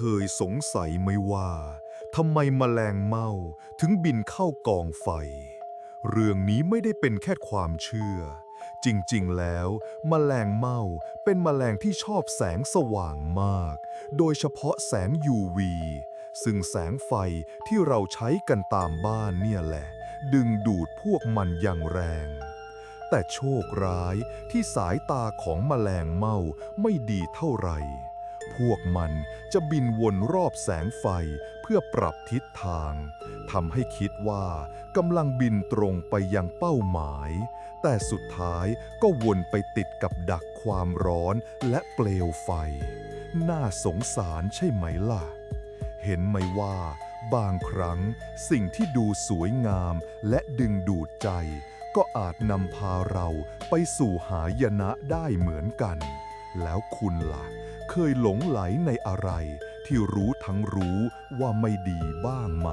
เคยสงสัยไหมว่าทำไมแมลงเม่าถึงบินเข้ากองไฟ เรื่องนี้ไม่ได้เป็นแค่ความเชื่อ จริงๆ แล้วแมลงเม่าเป็นแมลงที่ชอบแสงสว่างมาก โดยเฉพาะแสง UV ซึ่งแสงไฟที่เราใช้กันตามบ้านเนี่ยแหละ ดึงดูดพวกมันอย่างแรง แต่โชคร้ายที่สายตาของแมลงเม่าไม่ดีเท่าไหร่ พวกมันจะบินวนรอบแสงไฟเพื่อปรับทิศทางทำให้คิดว่ากำลังบินตรงไปยังเป้าหมาย แต่สุดท้ายก็วนไปติดกับดักความร้อนและเปลวไฟ น่าสงสารใช่ไหมล่ะ เห็นไหมว่าบางครั้งสิ่งที่ดูสวยงามและดึงดูดใจ ก็อาจนำพาเราไปสู่หายนะได้เหมือนกัน แล้วคุณล่ะ เคยหลงไหลในอะไรที่รู้ทั้งรู้ว่าไม่ดีบ้างไหม